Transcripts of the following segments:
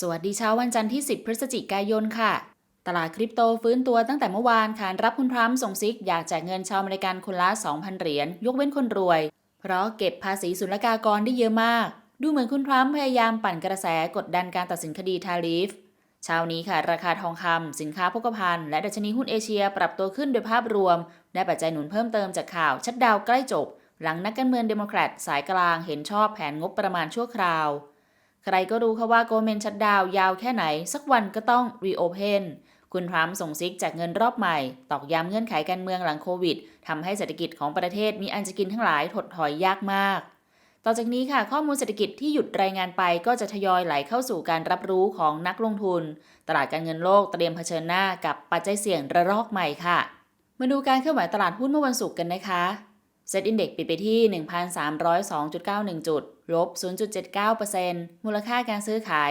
สวัสดีเช้าวันจันทร์ที่ 10 พฤศจิกายนค่ะ ตลาดคริปโตฟื้นตัวตั้งแต่เมื่อวานขานรับคุณทรัมป์ส่งซิก อยากแจกเงินชาวอเมริกันคนละ 2,000 เหรียญยกเว้นคนรวย เพราะเก็บภาษีศุลกากรได้เยอะมาก ดูเหมือนคุณทรัมป์พยายามปั่นกระแสกดดันการตัดสินคดีทาริฟเช้านี้ค่ะ ราคาทองคำสินค้าโภคภัณฑ์และดัชนีหุ้นเอเชียปรับตัวขึ้นโดยภาพรวม ได้ปัจจัยหนุนเพิ่มเติมจากข่าวชัดดาวใกล้จบ หลังนักการเมืองเดโมแครตสายกลางเห็นชอบแผนงบประมาณชั่วคราว ใครก็รู้ค่ะว่าโกลเมนชัดดาวยาวแค่ไหน สักวันก็ต้องรีโอเพนคุณทรัมป์ส่งซิกจากเงินรอบใหม่ ตอกย้ำเงื่อนไขการเมืองหลังโควิดทำให้เศรษฐกิจของประเทศมีอันจะกินทั้งหลายถดถอยยากมาก ต่อจากนี้ค่ะ ข้อมูลเศรษฐกิจที่หยุดรายงานไปก็จะทยอยไหลเข้าสู่การรับรู้ของนักลงทุน ตลาดการเงินโลกเตรียมเผชิญหน้ากับปัจจัยเสี่ยงระลอกใหม่ค่ะ มาดูการเคลื่อนไหวตลาดหุ้นเมื่อวันศุกร์กันนะคะ เซตอินเด็กปิดไปที่ 1,302.91 จุด ลบ 0.79%มูลค่าการซื้อขาย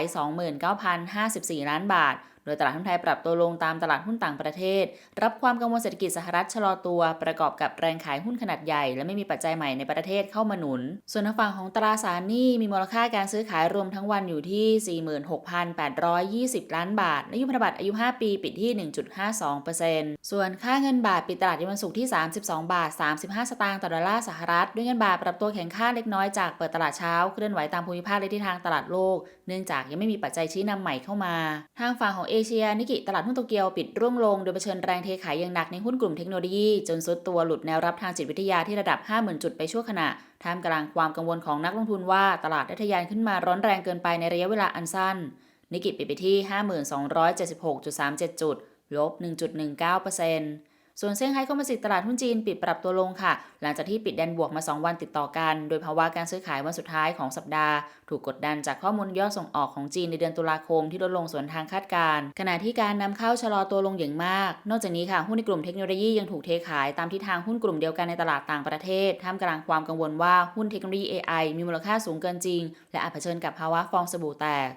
29,054 ล้านบาท โดยตลาดหุ้นไทยปรับตัวลงตามตลาดหุ้นต่างประเทศ รับความกังวลเศรษฐกิจสหรัฐชะลอตัว ประกอบกับแรงขายหุ้นขนาดใหญ่ และไม่มีปัจจัยใหม่ในประเทศเข้ามาหนุน ส่วนทางฝั่งของตราสารหนี้มีมูลค่าการซื้อขายรวมทั้งวันอยู่ที่ 46,820 ล้านบาทและยุพันธบัตรอายุ 5 ปีปิดที่ 1.52%ส่วนค่าเงินบาทปิดตลาดในวันศุกร์ที่ 32 บาท 35 สตางค์ต่อดอลลาร์สหรัฐ ด้วยเงินบาทปรับตัวแข็งค่าเล็กน้อยจากเปิดตลาดเช้าเคลื่อนไหวตามภูมิภาคและทิศทางตลาดโลก เนื่องจากยังไม่มีปัจจัยชี้นำใหม่เข้ามา ทางฝั่งของเอเชียนิกิตลาดหุ้นโตเกียวปิดร่วงลง โดยเผชิญแรงเทขายอย่างหนักในหุ้นกลุ่มเทคโนโลยี จนซุดตัวหลุดแนวรับทางจิตวิทยาที่ระดับ 50,000 จุดไปชั่วขณะ ท่ามกลางความกังวลของนักลงทุนว่าตลาดได้ทะยานขึ้นมาร้อนแรงเกินไปในระยะเวลาอันสั้น นิกิปิดไปที่ 5276.37 จุด ลบ 1.19% ส่วนเซี่ยงไฮ้คอมโพสิตตลาดหุ้นจีนปิดปรับตัวลงค่ะ หลังจากที่ปิดแดนบวกมา 2 วันติดต่อกัน โดยภาวะการซื้อขายวันสุดท้ายของสัปดาห์ ถูกกดดันจากข้อมูลยอดส่งออกของจีนในเดือนตุลาคมที่ลดลงสวนทางคาดการณ์ขณะที่การนำเข้าชะลอตัวลงอย่างมาก นอกจากนี้ค่ะหุ้นในกลุ่มเทคโนโลยียังถูกเทขายตามทิศทางหุ้นกลุ่มเดียวกันในตลาดต่างประเทศท่ามกลางความกังวลว่าหุ้นเทคโนโลยี AI มีมูลค่าสูงเกินจริง และอาจเผชิญกับภาวะฟองสบู่แตก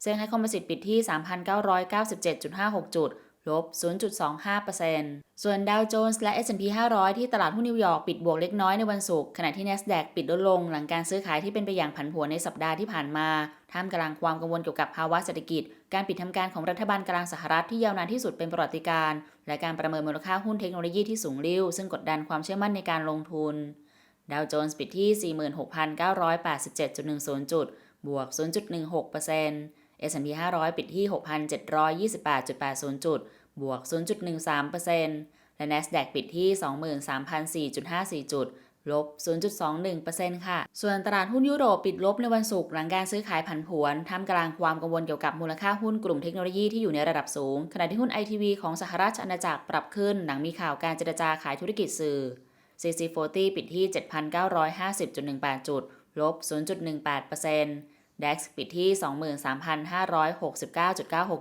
เซี่ยงไฮ้คอมโพสิตปิดที่ 3,997.56 จุด ลบ 0.25%ส่วนดาวโจนส์และ S&P 500 ที่ตลาดหุ้นนิวยอร์กปิดบวกเล็กน้อยในวันศุกร์ขณะที่ NASDAQ ปิดลดลงหลังการซื้อขายที่เป็นไปอย่างผันผวนในสัปดาห์ที่ผ่านมาท่ามกลางความกังวลเกี่ยวกับภาวะเศรษฐกิจ การปิดทำการของรัฐบาลกลางสหรัฐที่ยาวนานที่สุดเป็นประวัติการณ์และการประเมินมูลค่าหุ้นเทคโนโลยีที่สูงริ่วซึ่งกดดันความเชื่อมั่นในการลงทุน ดาวโจนส์ปิดที่ 46,987.10 จุด บวก 0.16% S&P 500 ปิดที่ 6,728.80 จุด บวก 0.13%และ NASDAQ ปิดที่ 23,004.54 จุด ลบ 0.21%ค่ะ ส่วนตลาดหุ้นยุโรปปิดลบในวันศุกร์หลังการซื้อขายผันผวนท่ามกลางความกังวลเกี่ยวกับมูลค่าหุ้นกลุ่มเทคโนโลยีที่อยู่ในระดับสูง ขณะที่หุ้น ITV ของสหราชอาณาจักรปรับขึ้น หลังมีข่าวการเจรจาขายธุรกิจสื่อ CC40 ปิดที่ 7,950.18 จุด ลบ 0.18% DAX ปิดที่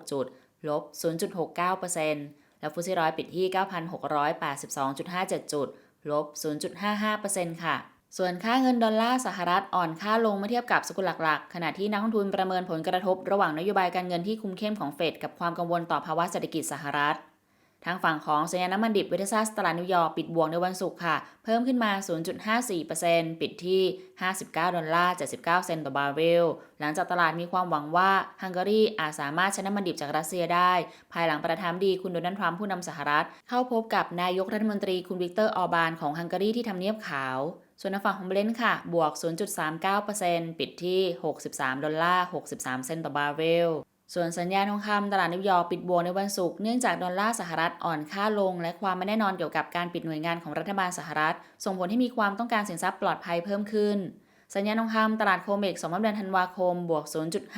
23,569.96 จุด ลบ 0.69%และฟุตซี่ร้อยปิดที่ 9,682.57 จุด ลบ 0.55%ค่ะ ส่วนค่าเงินดอลลาร์สหรัฐอ่อนค่าลงเมื่อเทียบกับสกุลหลักๆ ขณะที่นักลงทุนประเมินผลกระทบระหว่างนโยบายการเงินที่คุมเข้มของเฟดกับความกังวลต่อภาวะเศรษฐกิจสหรัฐ ทางฝั่งของสัญญาน้ำมันดิบเวทซัสตลาดนิวยอร์กปิดบวกในวันศุกร์ค่ะ เพิ่มขึ้นมา 0.54%ปิดที่ 59 ดอลลาร์ 79 เซนต์ต่อบาร์เรล หลังจากตลาดมีความหวังว่าฮังการีอาจสามารถใช้น้ำมันดิบจากรัสเซียได้ ภายหลังประธานดีคุณโดนัลด์ทรัมป์ผู้นำสหรัฐ เข้าพบกับนายกรัฐมนตรีคุณวิกเตอร์ออร์บานของฮังการีที่ทำเนียบขาวส่วนทางฝั่งของเบรนท์ค่ะ บวก 0.39%ปิดที่ 63 ดอลลาร์ 63 เซนต์ต่อบาร์เรล ส่วนสัญญาณทองคำตลาดนิวยอร์กปิดบวกในวันศุกร์เนื่องจากดอลลาร์สหรัฐอ่อนค่าลง และความไม่แน่นอนเกี่ยวกับการปิดหน่วยงานของรัฐบาลสหรัฐ ส่งผลให้มีความต้องการสินทรัพย์ปลอดภัยเพิ่มขึ้น สัญญาณทองคำตลาดโคเมกสองเดือนธันวาคมบวก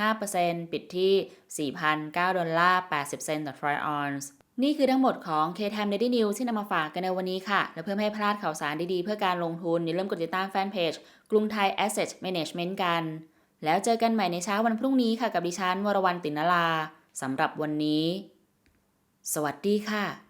0.5%ปิดที่ 4,009ดอลลาร์80 เซนต์ต่อทรอยออนซ์นี่คือทั้งหมดของ K-Time Daily News ที่นำมาฝากกันในวันนี้ค่ะ และเพื่อไม่ให้พลาดข่าวสารดีๆ เพื่อการลงทุนอย่าลืมกดติดตามแฟนเพจกรุงไทย Asset Management กัน แล้วเจอกันใหม่ในเช้าวันพรุ่งนี้ค่ะกับดิฉันวรวรรณตินลาสำหรับวันนี้ สวัสดีค่ะ